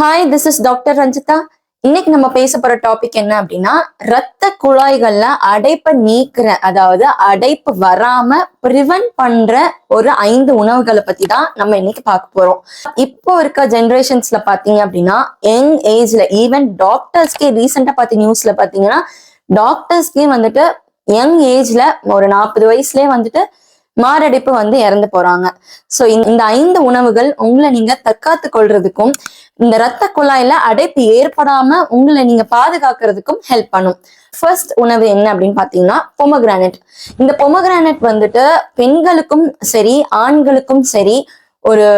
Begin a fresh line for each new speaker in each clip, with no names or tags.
Hi this is doctor Ranjitha இன்னைக்கு நம்ம பேச போற டாபிக் என்ன அப்படின்னா ரத்த குழாய்கள்ல அடைப்பை நீக்குற அதாவது அடைப்பு வராம ப்ரிவென்ட் பண்ற ஒரு ஐந்து உணவுகளை பத்தி தான் நம்ம இன்னைக்கு பார்க்க போறோம். இப்போ இருக்க ஜென்ரேஷன்ஸ்ல பாத்தீங்க அப்படின்னா யங் ஏஜ்ல ஈவன் டாக்டர்ஸ்க்கே ரீசெண்டா பார்த்த நியூஸ்ல பாத்தீங்கன்னா டாக்டர்ஸ்க்கே வந்துட்டு யங் ஏஜ்ல ஒரு நாற்பது வயசுலயே வந்துட்டு மாரடைப்பு வந்து இறந்து போறாங்க. சோ இந்த ஐந்து உணவுகள் உங்களை நீங்க தற்காத்து கொள்றதுக்கும் இந்த ரத்த குழாயில அடைப்பு ஏற்படாம உங்களை நீங்க பாதுகாக்கிறதுக்கும் ஹெல்ப் பண்ணும். ஃபர்ஸ்ட் உணவு என்ன அப்படின்னு பாத்தீங்கன்னா பொமகிரானட் இந்த பொமகிரானட் வந்துட்டு பெண்களுக்கும் சரி ஆண்களுக்கும் சரி ஒரு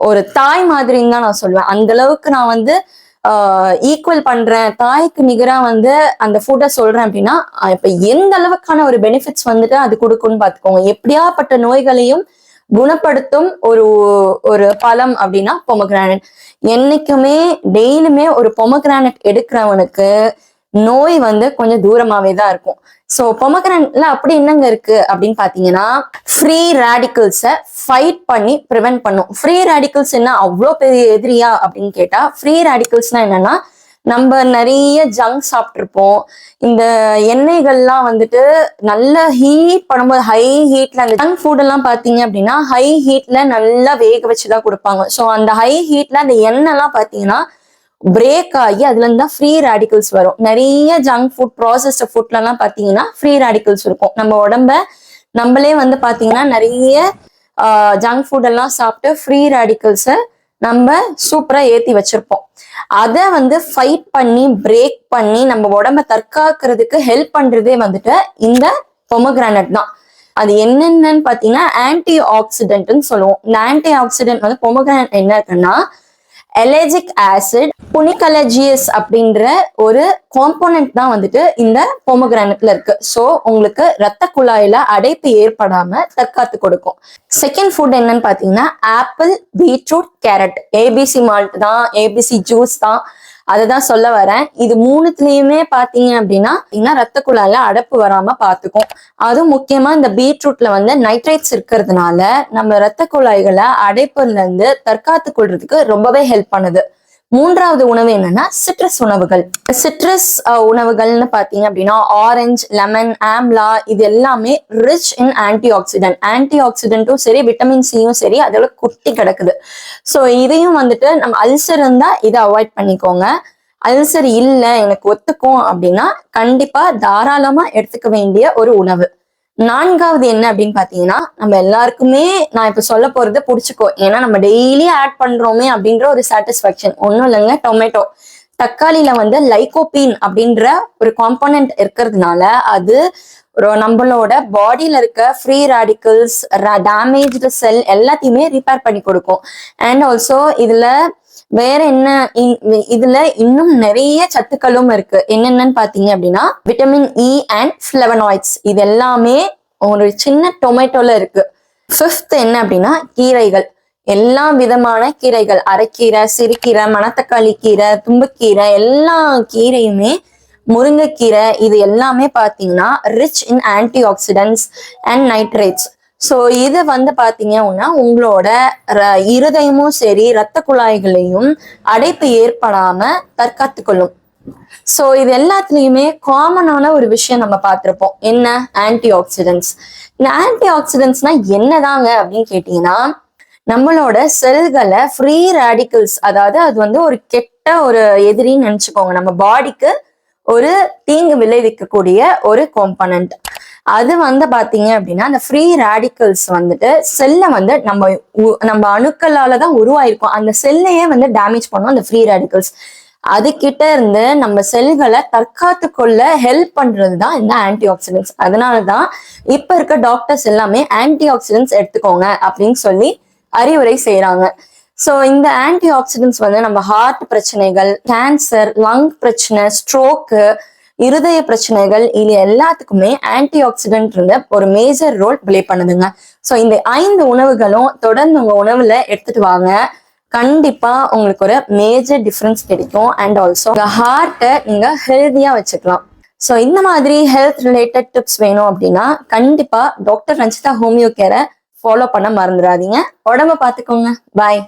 ஒரு தாய் மாதிரின்னு தான் நான் சொல்லுவேன். அந்த அளவுக்கு நான் வந்து ஈக்குவல் பண்றேன். தாய்க்கு நிகரா வந்து அந்த ஃபுட்டை சொல்றேன் அப்படின்னா இப்ப எந்த அளவுக்கான ஒரு பெனிஃபிட்ஸ் வந்துட்டு அது கொடுக்கும்னு பாத்துக்கோங்க எப்படியாப்பட்ட நோய்களையும் குணப்படுத்தும் ஒரு ஒரு பழம் அப்படின்னா பொமக்ரானட் என்னைக்குமே டெய்லியுமே ஒரு பொமக்ரானட் எடுக்கிறவனுக்கு நோய் வந்து கொஞ்சம் தூரமாவே தான் இருக்கும். ஸோ பொமகரன்ல அப்படி என்னங்க இருக்கு அப்படின்னு பாத்தீங்கன்னா ஃப்ரீ ரேடிக்கல்ஸை ஃபைட் பண்ணி ப்ரிவென்ட் பண்ணும். ஃப்ரீ ரேடிக்கல்ஸ் என்ன அவ்வளோ பெரிய எதிரியா அப்படின்னு கேட்டா ஃப்ரீ ரேடிக்கல்ஸ்னா என்னன்னா நம்ம நிறைய ஜங்க் சாப்பிட்ருப்போம் இந்த எண்ணெய்கள்லாம் வந்துட்டு நல்ல ஹீட் பண்ணும்போது ஹை ஹீட்ல அந்த ஜங்க் ஃபுட் எல்லாம் அப்படின்னா ஹை ஹீட்ல நல்லா வேக வச்சுதான் கொடுப்பாங்க. ஸோ அந்த ஹை ஹீட்ல அந்த எண்ணெய்லாம் பார்த்தீங்கன்னா பிரேக் ஆகி அதுல இருந்து தான் ஃப்ரீ ரேடிக்கல்ஸ் வரும். நிறைய ஜங்க் ஃபுட் ப்ராசஸ்ட் ஃபுட்ல எல்லாம் பாத்தீங்கன்னா ஃப்ரீ ரேடிக்கல்ஸ் இருக்கும். நம்ம உடம்ப நம்மளே வந்து பாத்தீங்கன்னா நிறைய ஜங்க் ஃபுட் எல்லாம் சாப்பிட்டு ஃப்ரீ ரேடிக்கல்ஸை நம்ம சூப்பரா ஏத்தி வச்சிருப்போம். அதை வந்து ஃபைட் பண்ணி பிரேக் பண்ணி நம்ம உடம்ப தற்காக்கிறதுக்கு ஹெல்ப் பண்றதே வந்துட்டு இந்த பொமகிரானட் தான். அது என்னென்னு பாத்தீங்கன்னா ஆன்டி ஆக்சிடென்ட்னு சொல்லுவோம். இந்த ஆன்டி ஆக்சிடென்ட் வந்து பொமகிரானட் என்ன இருக்குன்னா எலேஜிக் ஆசிட் புனிகலஜியஸ் அப்படின்ற ஒரு காம்போனன்ட் தான் வந்துட்டு இந்த பொமகிரானட்ல இருக்கு. ஸோ உங்களுக்கு ரத்த குழாயில அடைப்பு ஏற்படாம தற்காத்து கொடுக்கும். செகண்ட் ஃபுட் என்னன்னு பாத்தீங்கன்னா apple beetroot carrot ABC malt தான் ஏபிசி ஜூஸ் தான். அதை தான் சொல்ல வரேன். இது மூணுத்துலயுமே பாத்தீங்க அப்படின்னா இன்னும் ரத்த குழாயில அடைப்பு வராம பாத்துக்கும். அதுவும் முக்கியமா இந்த பீட்ரூட்ல வந்து நைட்ரைட்ஸ் இருக்கிறதுனால நம்ம ரத்த குழாய்களை அடைப்புல இருந்து தற்காத்து கொள்றதுக்கு ரொம்பவே ஹெல்ப் பண்ணுது. மூன்றாவது உணவு என்னன்னா சிட்ரஸ் உணவுகள். சிட்ரஸ் உணவுகள்னு பாத்தீங்க அப்படின்னா ஆரஞ்சு லெமன் ஆம்லா இது எல்லாமே ரிச் இன் ஆன்டி ஆக்சிடென்ட் ஆன்டி ஆக்சிடென்ட்டும் சரி விட்டமின் சியும் சரி அதோட குட்டி கிடக்குது. ஸோ இதையும் வந்துட்டு நம்ம அல்சர் இருந்தா இதை அவாய்ட் பண்ணிக்கோங்க. அல்சர் இல்லை எனக்கு ஒத்துக்கும் அப்படின்னா கண்டிப்பா தாராளமா எடுத்துக்க வேண்டிய ஒரு உணவு. நான்காவது என்ன அப்படின்னு பாத்தீங்கன்னா நம்ம எல்லாருக்குமே நான் இப்ப சொல்ல போறது பிடிச்சிக்கோ. ஏன்னா நம்ம டெய்லி ஆட் பண்றோமே அப்படின்ற ஒரு சாட்டிஸ்ஃபேக்ஷன் ஒன்றும் இல்லைங்க டொமேட்டோ தக்காளியில வந்து லைகோபீன் அப்படின்ற ஒரு காம்போனன்ட் இருக்கிறதுனால அது நம்மளோட பாடியில இருக்க ஃப்ரீ ரேடிக்கல்ஸ் டேமேஜ்டு செல் எல்லாத்தையுமே ரிப்பேர் பண்ணி கொடுக்கும். அண்ட் ஆல்சோ இதுல வேற என்ன இதுல இன்னும் நிறைய சத்துக்களும் இருக்கு. என்னென்னு பாத்தீங்க அப்படின்னா விட்டமின் இ அண்ட் ஃபிளவனாய்ட்ஸ் இது எல்லாமே ஒரு சின்ன டொமேட்டோல இருக்கு. ஃபிஃப்த் என்ன அப்படின்னா கீரைகள். எல்லா விதமான கீரைகள். அரைக்கீரை சிறுகீரை மணத்தக்காளி கீரை தும்புக்கீரை எல்லா கீரையுமே முருங்கைக்கீரை. இது எல்லாமே பாத்தீங்கன்னா rich in antioxidants and nitrates so இது வந்து பாத்தீங்கன்னா உங்களோட ர- இருதயமும் சரி ரத்த குழாய்களையும் அடைப்பு ஏற்படாம தற்காத்து கொள்ளும் ஸோ இது எல்லாத்துலயுமே காமனான ஒரு விஷயம் நம்ம பார்த்திருப்போம் என்ன? ஆன்டி ஆக்சிடென்ட்ஸ் இந்த ஆன்டி ஆக்சிடென்ட்ஸ்னா என்னதாங்க அப்படின்னு கேட்டீங்கன்னா நம்மளோட செல்களை ஃப்ரீ ரேடிக்கல்ஸ் அதாவது அது வந்து ஒரு கெட்ட ஒரு எதிரின்னு நினைச்சுக்கோங்க. நம்ம பாடிக்கு ஒரு தீங்கு விளைவிக்கக்கூடிய ஒரு காம்பனண்ட் அது வந்து பாத்தீங்க அப்படின்னா அந்த ஃப்ரீ ரேடிக்கல்ஸ் வந்துட்டு செல்லை வந்து நம்ம உ- நம்ம அணுக்களால தான் உருவாயிருக்கோம். அந்த செல்லையே வந்து டேமேஜ் பண்ணும் அந்த ஃப்ரீ ரேடிக்கல்ஸ் அது கிட்ட இருந்து நம்ம செல்களை தற்காத்து கொள்ள ஹெல்ப் பண்றது தான் இந்த ஆன்டி ஆக்சிடென்ட்ஸ் அதனால தான் இப்ப இருக்க டாக்டர்ஸ் எல்லாமே ஆன்டி ஆக்சிடென்ட்ஸ் எடுத்துக்கோங்க அப்படின்னு சொல்லி அறிவுரை செய்யறாங்க ஸோ இந்த ஆன்டி ஆக்சிடென்ட்ஸ் வந்து நம்ம ஹார்ட் பிரச்சனைகள் கேன்சர் லங் பிரச்சனை ஸ்ட்ரோக்கு இருதய பிரச்சனைகள் இது எல்லாத்துக்குமே ஆன்டி ஆக்சிடென்ட் இருந்த ஒரு மேஜர் ரோல் ப்ளே பண்ணுதுங்க. ஸோ இந்த ஐந்து உணவுகளும் தொடர்ந்து உங்க உணவுல எடுத்துட்டு வாங்க. கண்டிப்பா உங்களுக்கு ஒரு மேஜர் டிஃபரன்ஸ் கிடைக்கும். அண்ட் ஆல்சோ உங்க ஹார்ட்டை நீங்க ஹெல்தியா வச்சுக்கலாம். ஸோ இந்த மாதிரி ஹெல்த் ரிலேட்டட் டிப்ஸ் வேணும் அப்படின்னா கண்டிப்பா டாக்டர் ரஞ்சிதா ஹோமியோ கேரை ஃபாலோ பண்ண மறந்துடாதீங்க. உடம்ப பார்த்துக்கோங்க பாய்